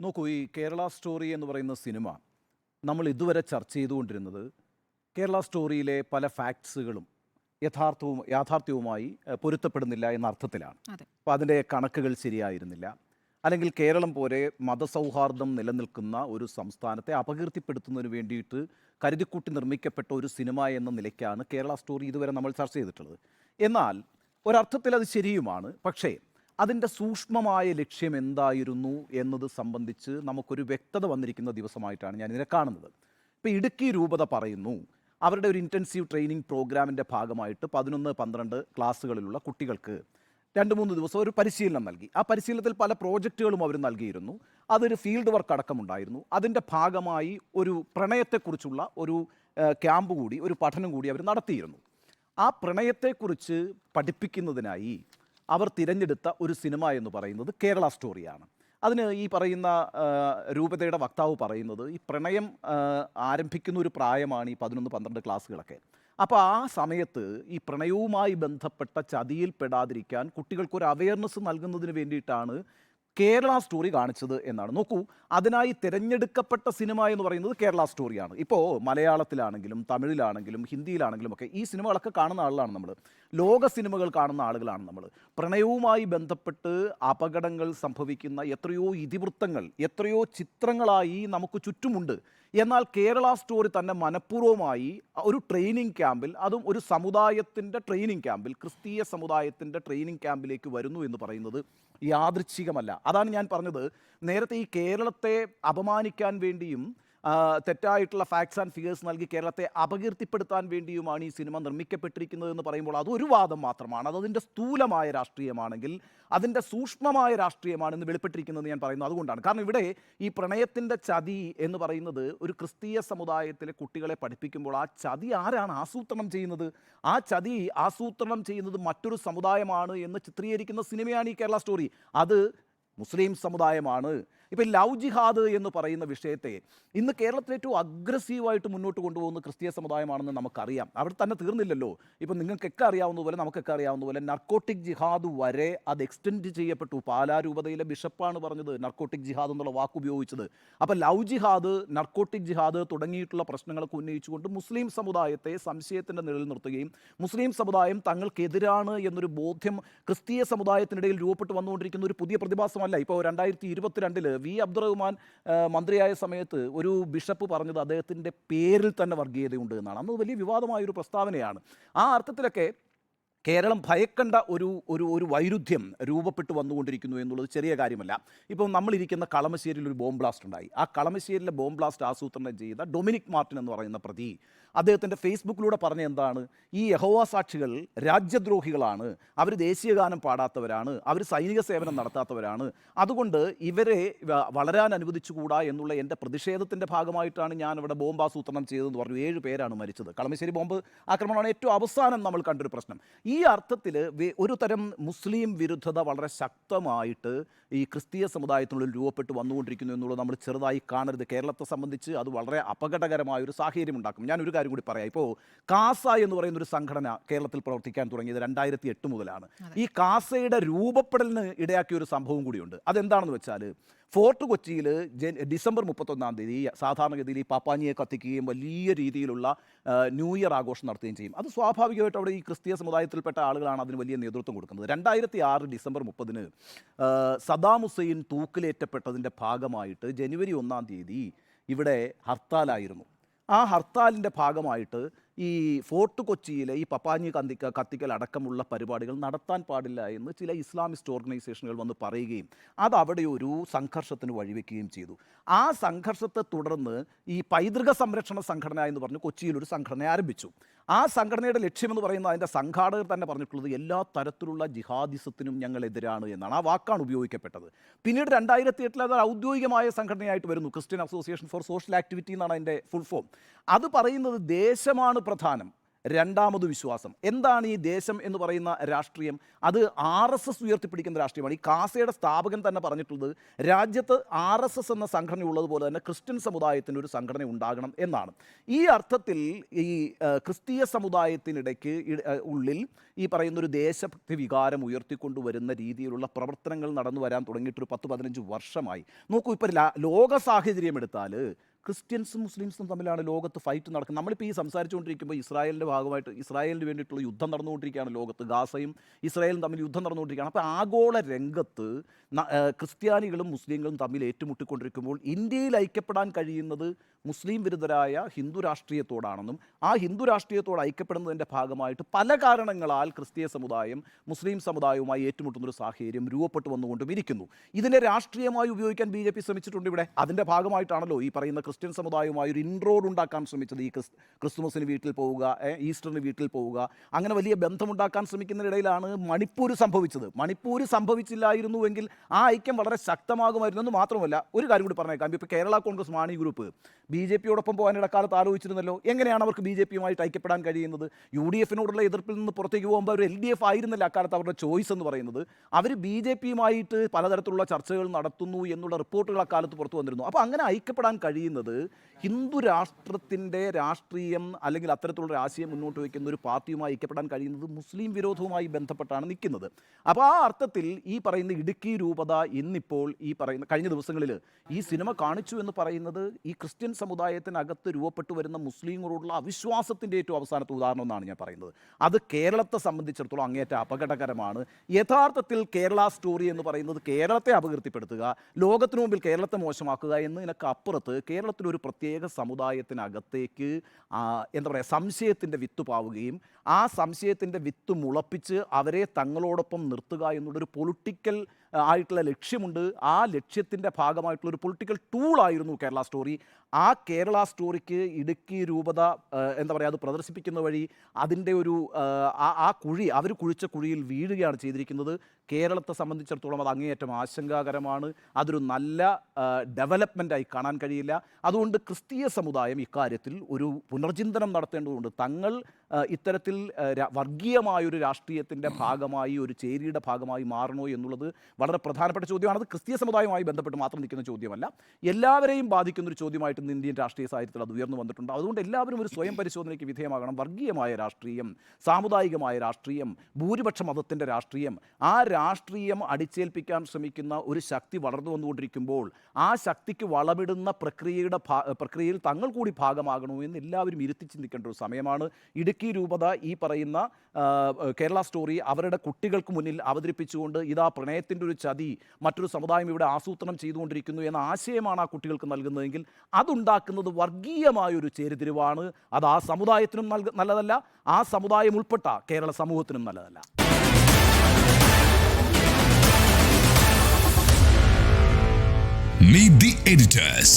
നോക്കൂ ഈ കേരള സ്റ്റോറി എന്ന് പറയുന്ന സിനിമ നമ്മൾ ഇതുവരെ ചർച്ച ചെയ്തുകൊണ്ടിരുന്നത് കേരള സ്റ്റോറിയിലെ പല ഫാക്ട്സുകളും യഥാർത്ഥവും യാഥാർത്ഥ്യവുമായി പൊരുത്തപ്പെടുന്നില്ല എന്ന അർത്ഥത്തിലാണ്. അപ്പോൾ അതിന്റെ കണക്കുകൾ ശരിയായിരുന്നില്ല. അല്ലെങ്കിൽ കേരളം പോലെ മതസൗഹാർദ്ദം നിലനിൽക്കുന്ന ഒരു സംസ്ഥാനത്തെ അപകീർത്തിപ്പെടുത്തുന്നതിന് വേണ്ടിയിട്ട് കരുതിക്കൂട്ടി നിർമ്മിക്കപ്പെട്ട ഒരു സിനിമ എന്ന നിലയ്ക്കാണ് കേരള സ്റ്റോറി ഇതുവരെ നമ്മൾ ചർച്ച ചെയ്തിട്ടുള്ളത്. എന്നാൽ ഒരർത്ഥത്തിൽ അത് ശരിയുമാണ്. പക്ഷേ അതിന്റെ സൂക്ഷ്മമായ ലക്ഷ്യം എന്തായിരുന്നു എന്നത് സംബന്ധിച്ച് നമുക്കൊരു വ്യക്തത വന്നിരിക്കുന്ന ദിവസമായിട്ടാണ് ഞാൻ ഇതിനെ കാണുന്നത്. ഇപ്പോൾ ഇടുക്കി രൂപത പറയുന്നു അവരുടെ ഒരു ഇന്റൻസീവ് ട്രെയിനിങ് പ്രോഗ്രാമിന്റെ ഭാഗമായിട്ട് പതിനൊന്ന് പന്ത്രണ്ട് ക്ലാസ്സുകളിലുള്ള കുട്ടികൾക്ക് രണ്ട് മൂന്ന് ദിവസം ഒരു പരിശീലനം നൽകി. ആ പരിശീലനത്തിൽ പല പ്രോജക്റ്റുകളും അവർ നൽകിയിരുന്നു. അതൊരു ഫീൽഡ് വർക്ക് അടക്കമുണ്ടായിരുന്നു. അതിന്റെ ഭാഗമായി ഒരു പ്രണയത്തെക്കുറിച്ചുള്ള ഒരു ക്യാമ്പ് കൂടി ഒരു പഠനം കൂടി അവർ നടത്തിയിരുന്നു. ആ പ്രണയത്തെക്കുറിച്ച് പഠിപ്പിക്കുന്നതിനായി അവർ തിരഞ്ഞെടുത്ത ഒരു സിനിമ എന്ന് പറയുന്നത് കേരള സ്റ്റോറിയാണ്. അതിന് ഈ പറയുന്ന രൂപതയുടെ വക്താവ് പറയുന്നത് ഈ പ്രണയം ആരംഭിക്കുന്ന ഒരു പ്രായമാണ് ഈ പതിനൊന്ന് പന്ത്രണ്ട് ക്ലാസ്സുകളൊക്കെ. അപ്പോൾ ആ സമയത്ത് ഈ പ്രണയവുമായി ബന്ധപ്പെട്ട ചതിയിൽ പെടാതിരിക്കാൻ കുട്ടികൾക്ക് ഒരു അവയർനെസ് നൽകുന്നതിന് വേണ്ടിയിട്ടാണ് കേരള സ്റ്റോറി കാണിച്ചത് എന്നാണ്. നോക്കൂ അതിനായി തിരഞ്ഞെടുക്കപ്പെട്ട സിനിമ എന്ന് പറയുന്നത് കേരള സ്റ്റോറിയാണ്. ഇപ്പോൾ മലയാളത്തിലാണെങ്കിലും തമിഴിലാണെങ്കിലും ഹിന്ദിയിലാണെങ്കിലും ഒക്കെ ഈ സിനിമകളൊക്കെ കാണുന്ന ആളുകളാണ് നമ്മൾ ലോക സിനിമകൾ കാണുന്ന ആളുകളാണ് നമ്മൾ പ്രണയവുമായി ബന്ധപ്പെട്ട് അപകടങ്ങൾ സംഭവിക്കുന്ന എത്രയോ ഇതിവൃത്തങ്ങൾ എത്രയോ ചിത്രങ്ങളായി നമുക്ക് ചുറ്റുമുണ്ട്. എന്നാൽ കേരള സ്റ്റോറി തന്നെ മനഃപൂർവമായി ഒരു ട്രെയിനിങ് ക്യാമ്പിൽ അതും ഒരു സമുദായത്തിന്റെ ട്രെയിനിങ് ക്യാമ്പിൽ ക്രിസ്തീയ സമുദായത്തിന്റെ ട്രെയിനിങ് ക്യാമ്പിലേക്ക് വരുന്നു എന്ന് പറയുന്നത് യാദൃച്ഛികമല്ല. അതാണ് ഞാൻ പറഞ്ഞത്. നേരത്തെ ഈ കേരളത്തെ അപമാനിക്കാൻ വേണ്ടിയും തെറ്റായിട്ടുള്ള ഫാക്ട്സ് ആൻഡ് ഫിഗേഴ്സ് നൽകി കേരളത്തെ അപകീർത്തിപ്പെടുത്താൻ വേണ്ടിയുമാണ് ഈ സിനിമ നിർമ്മിക്കപ്പെട്ടിരിക്കുന്നത് എന്ന് പറയുമ്പോൾ അതൊരു വാദം മാത്രമാണ്. അത് അതിന്റെ സ്ഥൂലമായ രാഷ്ട്രീയമാണെങ്കിൽ അതിന്റെ സൂക്ഷ്മമായ രാഷ്ട്രീയമാണെന്ന് വെളിപ്പെട്ടിരിക്കുന്നത് ഞാൻ പറയുന്നു. അതുകൊണ്ടാണ്. കാരണം ഇവിടെ ഈ പ്രണയത്തിന്റെ ചതി എന്ന് പറയുന്നത് ഒരു ക്രിസ്തീയ സമുദായത്തിലെ കുട്ടികളെ പഠിപ്പിക്കുമ്പോൾ ആ ചതി ആരാണ് ആസൂത്രണം ചെയ്യുന്നത്? ആ ചതി ആസൂത്രണം ചെയ്യുന്നത് മറ്റൊരു സമുദായമാണ് എന്ന് ചിത്രീകരിക്കുന്ന സിനിമയാണ് ഈ കേരള സ്റ്റോറി അത് മുസ്ലിം സമുദായമാണ്. ഇപ്പം ലവ് ജിഹാദ് എന്ന് പറയുന്ന വിഷയത്തെ ഇന്ന് കേരളത്തിൽ ഏറ്റവും അഗ്രസീവായിട്ട് മുന്നോട്ട് കൊണ്ടുപോകുന്ന ക്രിസ്തീയ സമുദായമാണെന്ന് നമുക്കറിയാം. അവിടെ തന്നെ തീർന്നില്ലല്ലോ. ഇപ്പം നിങ്ങൾക്കൊക്കെ അറിയാവുന്ന പോലെ നമുക്കൊക്കെ അറിയാവുന്ന പോലെ നർക്കോട്ടിക് ജിഹാദ് വരെ അത് എക്സ്റ്റെൻഡ് ചെയ്യപ്പെട്ടു. പാലാരൂപതയിലെ ബിഷപ്പാണ് പറഞ്ഞത് നർക്കോട്ടിക് ജിഹാദ് എന്നുള്ള വാക്ക് ഉപയോഗിച്ചത്. അപ്പോൾ ലവ് ജിഹാദ് നർക്കോട്ടിക് ജിഹാദ് തുടങ്ങിയിട്ടുള്ള പ്രശ്നങ്ങളൊക്കെ ഉന്നയിച്ചുകൊണ്ട് മുസ്ലിം സമുദായത്തെ സംശയത്തിന്റെ നിഴലിൽ നിർത്തുകയും മുസ്ലിം സമുദായം തങ്ങൾക്കെതിരാണ് എന്നൊരു ബോധ്യം ക്രിസ്തീയ സമുദായത്തിനിടയിൽ രൂപപ്പെട്ട് വന്നുകൊണ്ടിരിക്കുന്ന ഒരു പുതിയ പ്രതിഭാസമല്ല. ഇപ്പോൾ രണ്ടായിരത്തി ഇരുപത്തിരണ്ടിൽ വി അബ്ദുറഹ്മാൻ മന്ത്രിയായ സമയത്ത് ഒരു ബിഷപ്പ് പറഞ്ഞത് അദ്ദേഹത്തിന്റെ പേരിൽ തന്നെ വർഗീയതയുണ്ട് എന്നാണ്. അന്ന് വലിയ വിവാദമായ ഒരു പ്രസ്താവനയാണ്. ആ അർത്ഥത്തിലൊക്കെ കേരളം ഭയക്കേണ്ട ഒരു ഒരു ഒരു വൈരുദ്ധ്യം രൂപപ്പെട്ടു വന്നുകൊണ്ടിരിക്കുന്നു എന്നുള്ളത് ചെറിയ കാര്യമല്ല. ഇപ്പം നമ്മളിരിക്കുന്ന കളമശ്ശേരിയിൽ ഒരു ബോംബ് ബ്ലാസ്റ്റ് ഉണ്ടായി. ആ കളമശ്ശേരിയിലെ ബോംബ് ബ്ലാസ്റ്റ് ആസൂത്രണം ചെയ്ത ഡൊമിനിക് മാർട്ടിൻ എന്ന് പറയുന്ന പ്രതി അദ്ദേഹത്തിന്റെ ഫേസ്ബുക്കിലൂടെ പറഞ്ഞ എന്താണ്? ഈ യഹോവ സാക്ഷികൾ രാജ്യദ്രോഹികളാണ്. അവർ ദേശീയഗാനം പാടാത്തവരാണ്. അവർ സൈനിക സേവനം നടത്താത്തവരാണ്. അതുകൊണ്ട് ഇവരെ വളരാൻ അനുവദിച്ചുകൂടാ എന്നുള്ള എന്റെ പ്രതിഷേധത്തിന്റെ ഭാഗമായിട്ടാണ് ഞാൻ ഇവിടെ ബോംബ് ആസൂത്രണം ചെയ്തതെന്ന് പറഞ്ഞു. ഏഴ് പേരാണ് മരിച്ചത്. കളമശ്ശേരി ബോംബ് ആക്രമണമാണ് ഏറ്റവും അവസാനം നമ്മൾ കണ്ടൊരു പ്രശ്നം. ഈ അർത്ഥത്തിൽ ഒരു തരം മുസ്ലിം വിരുദ്ധത വളരെ ശക്തമായിട്ട് ഈ ക്രിസ്തീയ സമുദായത്തിനുള്ളിൽ രൂപപ്പെട്ട് വന്നുകൊണ്ടിരിക്കുന്നു എന്നുള്ളത് നമ്മൾ ചെറുതായി കാണരുത്. കേരളത്തെ സംബന്ധിച്ച് അത് വളരെ അപകടകരമായ ഒരു സാഹചര്യം ഉണ്ടാക്കും. ഞാൻ ഒരു കാര്യം കൂടി പറയാം. ഇപ്പോൾ കാസ എന്ന് പറയുന്ന ഒരു സംഘടന കേരളത്തിൽ പ്രവർത്തിക്കാൻ തുടങ്ങിയത് രണ്ടായിരത്തി എട്ട് മുതലാണ് ഈ കാസയുടെ രൂപപ്പെടലിന് ഇടയാക്കിയ ഒരു സംഭവം കൂടിയുണ്ട്. അതെന്താണെന്ന് വെച്ചാൽ ഫോർട്ട് കൊച്ചിയിൽ ജൻ ഡിസംബർ മുപ്പത്തൊന്നാം തീയതി സാധാരണഗതിയിൽ ഈ പാപ്പാഞ്ഞിയെ കത്തിക്കുകയും വലിയ രീതിയിലുള്ള ന്യൂ ഇയർ ആഘോഷം നടത്തുകയും ചെയ്യും. അത് സ്വാഭാവികമായിട്ട് അവിടെ ഈ ക്രിസ്തീയ സമുദായത്തിൽപ്പെട്ട ആളുകളാണ് അതിന് വലിയ നേതൃത്വം കൊടുക്കുന്നത്. രണ്ടായിരത്തി ആറ് ഡിസംബർ മുപ്പതിന് സദാം ഹുസൈൻ തൂക്കിലേറ്റപ്പെട്ടതിന്റെ ഭാഗമായിട്ട് ജനുവരി ഒന്നാം തീയതി ഇവിടെ ഹർത്താലായിരുന്നു. ആ ഹർത്താലിന്റെ ഭാഗമായിട്ട് ഈ ഫോർട്ട് കൊച്ചിയിലെ ഈ പപ്പാഞ്ഞി കന്തിക്ക കത്തിക്കൽ അടക്കമുള്ള പരിപാടികൾ നടത്താൻ പാടില്ല എന്ന് ചില ഇസ്ലാമിസ്റ്റ് ഓർഗനൈസേഷനുകൾ വന്ന് പറയുകയും അത് അവിടെ ഒരു സംഘർഷത്തിന് വഴിവെക്കുകയും ചെയ്തു. ആ സംഘർഷത്തെ തുടർന്ന് ഈ പൈതൃക സംരക്ഷണ സംഘടന എന്ന് പറഞ്ഞ് കൊച്ചിയിൽ ഒരു സംഘടന ആരംഭിച്ചു. ആ സംഘടനയുടെ ലക്ഷ്യമെന്ന് പറയുന്നത് അതിന്റെ സംഘാടകർ തന്നെ പറഞ്ഞിട്ടുള്ളത് എല്ലാ തരത്തിലുള്ള ജിഹാദിസത്തിനും ഞങ്ങൾ എതിരാണ് എന്നാണ്. ആ വാക്കാണ് ഉപയോഗിക്കപ്പെട്ടത്. പിന്നീട് രണ്ടായിരത്തി എട്ടിൽ അത് ഔദ്യോഗികമായ സംഘടനയായിട്ട് വരുന്നു. Christian association for social activity എന്നാണ് അതിന്റെ ഫുൾ ഫോം. അത് പറയുന്നത് ദേശമാണ് പ്രധാനം രണ്ടാമത് വിശ്വാസം. എന്താണ് ഈ ദേശം എന്ന് പറയുന്ന രാഷ്ട്രീയം? അത് ആർ എസ് എസ് ഉയർത്തിപ്പിടിക്കുന്ന രാഷ്ട്രീയമാണ്. ഈ കാസയുടെ സ്ഥാപകൻ തന്നെ പറഞ്ഞിട്ടുള്ളത് രാജ്യത്ത് ആർ എസ് എസ് എന്ന സംഘടന ഉള്ളതുപോലെ തന്നെ ക്രിസ്ത്യൻ സമുദായത്തിന് ഒരു സംഘടന ഉണ്ടാകണം എന്നാണ്. ഈ അർത്ഥത്തിൽ ഈ ക്രിസ്തീയ സമുദായത്തിനിടയ്ക്ക് ഉള്ളിൽ ഈ പറയുന്ന ഒരു ദേശഭക്തി വികാരം ഉയർത്തിക്കൊണ്ടുവരുന്ന രീതിയിലുള്ള പ്രവർത്തനങ്ങൾ നടന്നു വരാൻ തുടങ്ങിയിട്ട് ഒരു പത്ത് പതിനഞ്ച് വർഷമായി. നോക്കൂ ഇപ്പോൾ ലോക സാഹചര്യം എടുത്താൽ ക്രിസ്ത്യൻസും മുസ്ലിംസും തമ്മിലാണ് ലോകത്ത് ഫൈറ്റ് നടക്കുന്നത്. നമ്മളിപ്പോൾ ഈ സംസാരിച്ചുകൊണ്ടിരിക്കുമ്പോൾ ഇസ്രായേലിന്റെ ഭാഗമായിട്ട് ഇസ്രായേലിന് വേണ്ടിയിട്ടുള്ള യുദ്ധം നടന്നുകൊണ്ടിരിക്കുകയാണ് ലോകത്ത്. ഗാസയും ഇസ്രായേലും തമ്മിൽ യുദ്ധം നടന്നുകൊണ്ടിരിക്കുകയാണ്. അപ്പോൾ ആഗോള രംഗത്ത് ക്രിസ്ത്യാനികളും മുസ്ലിങ്ങളും തമ്മിൽ ഏറ്റുമുട്ടിക്കൊണ്ടിരിക്കുമ്പോൾ ഇന്ത്യയിൽ ഐക്യപ്പെടാൻ കഴിയുന്നത് മുസ്ലിം വിരുദ്ധരായ ഹിന്ദു രാഷ്ട്രീയത്തോടാണെന്നും ആ ഹിന്ദു രാഷ്ട്രീയത്തോട് ഐക്യപ്പെടുന്നതിന്റെ ഭാഗമായിട്ട് പല കാരണങ്ങളാൽ ക്രിസ്തീയ സമുദായം മുസ്ലിം സമുദായവുമായി ഏറ്റുമുട്ടുന്ന ഒരു സാഹചര്യം രൂപപ്പെട്ടു വന്നുകൊണ്ടും ഇരിക്കുന്നു. ഇതിനെ രാഷ്ട്രീയമായി ഉപയോഗിക്കാൻ ബി ശ്രമിച്ചിട്ടുണ്ട് ഇവിടെ. അതിന്റെ ഭാഗമായിട്ടാണല്ലോ ഈ പറയുന്ന ക്രിസ്ത്യൻ സമുദായവുമായി ഒരു ഇൻട്രോഡ് ഉണ്ടാക്കാൻ ശ്രമിച്ചത് ഈ ക്രിസ് ക്രിസ്തുമസിന് വീട്ടിൽ പോവുക ഈസ്റ്ററിന് വീട്ടിൽ പോവുക അങ്ങനെ വലിയ ബന്ധമുണ്ടാക്കാൻ ശ്രമിക്കുന്നതിനിടയിലാണ് മണിപ്പൂർ സംഭവിച്ചത്. മണിപ്പൂർ സംഭവിച്ചില്ലായിരുന്നുവെങ്കിൽ ആ ഐക്യം വളരെ ശക്തമാകുമായിരുന്നു എന്ന് മാത്രമല്ല ഒരു കാര്യം കൂടി പറഞ്ഞേക്കാം. ഇപ്പോൾ Kerala Congress Mani group B J പിയോടൊപ്പം പോകാൻ ഇടക്കാലത്ത് ആലോചിച്ചിരുന്നല്ലോ എങ്ങനെയാണ് അവർക്ക് ബി ജെ പിയുമായിട്ട് ഐക്യപ്പെടാൻ കഴിയുന്നത്? യു ഡി എഫിനോടുള്ള എതിർപ്പിൽ നിന്ന് പുറത്തേക്ക് പോകുമ്പോൾ അവർ എൽ ഡി എഫ് ആയിരുന്നില്ല അക്കാലത്ത് അവരുടെ ചോയ്സ് എന്ന് പറയുന്നത്. അവർ ബി ജെ പിയുമായിട്ട് പലതരത്തിലുള്ള ചർച്ചകൾ നടത്തുന്നു എന്നുള്ള റിപ്പോർട്ടുകൾ അക്കാലത്ത് പുറത്തു വന്നിരുന്നു. അപ്പോൾ അങ്ങനെ ഐക്യപ്പെടാൻ കഴിയുന്നത് ഹിന്ദു രാഷ്ട്രത്തിന്റെ രാഷ്ട്രീയം അല്ലെങ്കിൽ അത്തരത്തിലുള്ള ഒരു ആശയം മുന്നോട്ട് വയ്ക്കുന്ന ഒരു പാർട്ടിയുമായി ഐക്യപ്പെടാൻ കഴിയുന്നത് മുസ്ലിം വിരോധവുമായി ബന്ധപ്പെട്ടാണ് നിൽക്കുന്നത്. അപ്പോൾ ആ അർത്ഥത്തിൽ ഈ പറയുന്ന ഇടുക്കി രൂപത ഇന്നിപ്പോൾ ഈ പറയുന്ന കഴിഞ്ഞ ദിവസങ്ങളിൽ ഈ സിനിമ കാണിച്ചു എന്ന് പറയുന്നത് ഈ ക്രിസ്ത്യൻ സമുദായത്തിനകത്ത് രൂപപ്പെട്ടു വരുന്ന മുസ്ലിങ്ങളോടുള്ള അവിശ്വാസത്തിന്റെ ഏറ്റവും അവസാനത്തെ ഉദാഹരണം എന്നാണ് ഞാൻ പറയുന്നത്. അത് കേരളത്തെ സംബന്ധിച്ചിടത്തോളം അങ്ങേറ്റ അപകടകരമാണ്. യഥാർത്ഥത്തിൽ കേരള സ്റ്റോറി എന്ന് പറയുന്നത് കേരളത്തെ അപകീർത്തിപ്പെടുത്തുക ലോകത്തിനു മുമ്പിൽ കേരളത്തെ മോശമാക്കുക എന്നതിനൊക്കെ അപ്പുറത്ത് കേരളത്തിലൊരു പ്രത്യേക സമുദായത്തിനകത്തേക്ക് എന്താ പറയുക സംശയത്തിന്റെ വിത്ത് പാവുകയും ആ സംശയത്തിന്റെ വിത്ത് മുളപ്പിച്ച് അവരെ തങ്ങളോടൊപ്പം നിർത്തുക എന്നുള്ളൊരു പൊളിറ്റിക്കൽ ആയിട്ടുള്ള ലക്ഷ്യമുണ്ട്. ആ ലക്ഷ്യത്തിന്റെ ഭാഗമായിട്ടുള്ള ഒരു പൊളിറ്റിക്കൽ ടൂളായിരുന്നു കേരള സ്റ്റോറി ആ കേരള സ്റ്റോറിക്ക് ഇടുക്കി രൂപത എന്താ പറയുക അത് പ്രദർശിപ്പിക്കുന്ന വഴി അതിന്റെ ഒരു ആ, കുഴി അവർ കുഴിച്ച കുഴിയിൽ വീഴുകയാണ് ചെയ്തിരിക്കുന്നത്. കേരളത്തെ സംബന്ധിച്ചിടത്തോളം അത് അങ്ങേയറ്റം ആശങ്കാകരമാണ്. അതൊരു നല്ല ഡെവലപ്മെന്റായി കാണാൻ കഴിയില്ല. അതുകൊണ്ട് ക്രിസ്തീയ സമുദായം ഇക്കാര്യത്തിൽ ഒരു പുനർചിന്തനം നടത്തേണ്ടതുണ്ട്. തങ്ങൾ ഇത്തരത്തിൽ വർഗീയമായൊരു രാഷ്ട്രീയത്തിന്റെ ഭാഗമായി ഒരു ചേരിയുടെ ഭാഗമായി മാറണോ എന്നുള്ളത് വളരെ പ്രധാനപ്പെട്ട ചോദ്യമാണ് അത് ക്രിസ്തീയ സമുദായവുമായി ബന്ധപ്പെട്ട് മാത്രം നിൽക്കുന്ന ചോദ്യമല്ല. എല്ലാവരെയും ബാധിക്കുന്ന ഒരു ചോദ്യമായിട്ട് ഇന്ന് ഇന്ത്യൻ രാഷ്ട്രീയ സാഹിത്യത്തിൽ അത് ഉയർന്നു വന്നിട്ടുണ്ട്. അതുകൊണ്ട് എല്ലാവരും ഒരു സ്വയം പരിശോധനയ്ക്ക് വിധേയമാകണം. വർഗീയമായ രാഷ്ട്രീയം സാമുദായികമായ രാഷ്ട്രീയം ഭൂരിപക്ഷ മതത്തിന്റെ രാഷ്ട്രീയം ആ രാഷ്ട്രീയം അടിച്ചേൽപ്പിക്കാൻ ശ്രമിക്കുന്ന ഒരു ശക്തി വളർന്നു വന്നുകൊണ്ടിരിക്കുമ്പോൾ ആ ശക്തിക്ക് വളമിടുന്ന പ്രക്രിയയുടെ പ്രക്രിയയിൽ തങ്ങൾ കൂടി ഭാഗമാകണോ എന്ന് എല്ലാവരും ഇരുത്തി ചിന്തിക്കേണ്ട ഒരു സമയമാണ്. ഇടുക്കി രൂപത ഈ പറയുന്ന കേരള സ്റ്റോറി അവരുടെ കുട്ടികൾക്ക് മുന്നിൽ അവതരിപ്പിച്ചുകൊണ്ട് ഇതാ പ്രണയത്തിന്റെ ഒരു ചതി മറ്റൊരു സമുദായം ഇവിടെ ആസൂത്രണം ചെയ്തുകൊണ്ടിരിക്കുന്നു എന്ന ആശയമാണ് ആ കുട്ടികൾക്ക് നൽകുന്നതെങ്കിൽ അതുണ്ടാക്കുന്നത് വർഗീയമായൊരു ചേരിതിരിവാണ് അത് ആ സമുദായത്തിനും നല്ലതല്ല ആ സമുദായം ഉൾപ്പെട്ട കേരള സമൂഹത്തിനും നല്ലതല്ല Meet the editors.